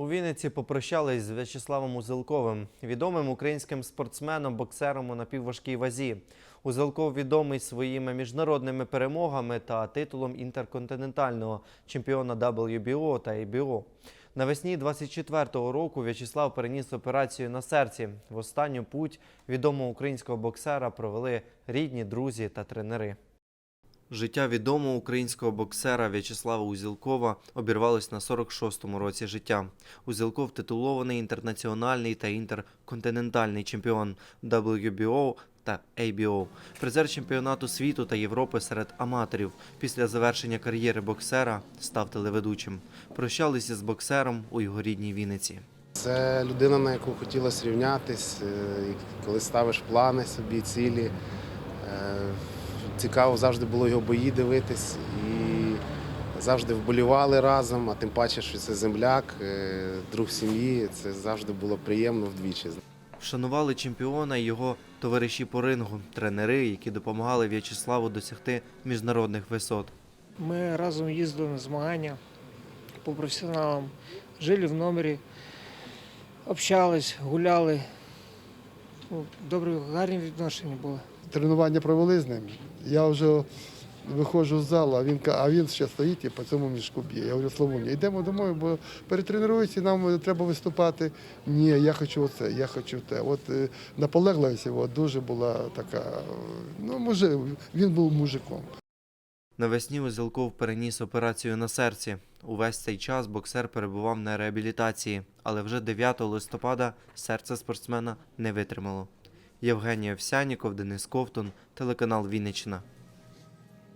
У Вінниці попрощались з В'ячеславом Узелковим, відомим українським спортсменом, боксером у напівважкій вазі. Узелков відомий своїми міжнародними перемогами та титулом інтерконтинентального чемпіона WBO та ABO. Навесні 24-го року В'ячеслав переніс операцію на серці. В останню путь відомого українського боксера провели рідні, друзі та тренери. Життя відомого українського боксера В'ячеслава Узілкова обірвалось на 46-му році життя. Узілков титулований інтернаціональний та інтерконтинентальний чемпіон WBO та ABO, призер чемпіонату світу та Європи серед аматорів. Після завершення кар'єри боксера став телеведучим. Прощалися з боксером у його рідній Вінниці. Це людина, на яку хотілося рівнятись, е, коли ставиш плани собі, цілі. Цікаво завжди було його бої дивитись і завжди вболівали разом, а тим паче, що це земляк, е, друг сім'ї. Це завжди було приємно вдвічі. Вшанували чемпіона і його товариші по рингу, тренери, які допомагали В'ячеславу досягти міжнародних висот. Ми разом їздили на змагання по професіоналам, жили в номері, общались, гуляли. Ну, Добрі, гарні відношення були. тренування провели з ним. Я вже виходжу з залу, а він, а він ще стоїть і по цьому мішку б'є. Я говорю, Славуня, йдемо домой, бо перетренуюся, нам треба виступати. Ні, я хочу оце, я хочу те. От е, наполегливість його дуже була така. Ну, може, він був мужиком. Навесні Узелков переніс операцію на серці. Увесь цей час боксер перебував на реабілітації, але вже 9 листопада серце спортсмена не витримало. Євгенія Овсяніков, Денис Ковтун, телеканал Вінниччина.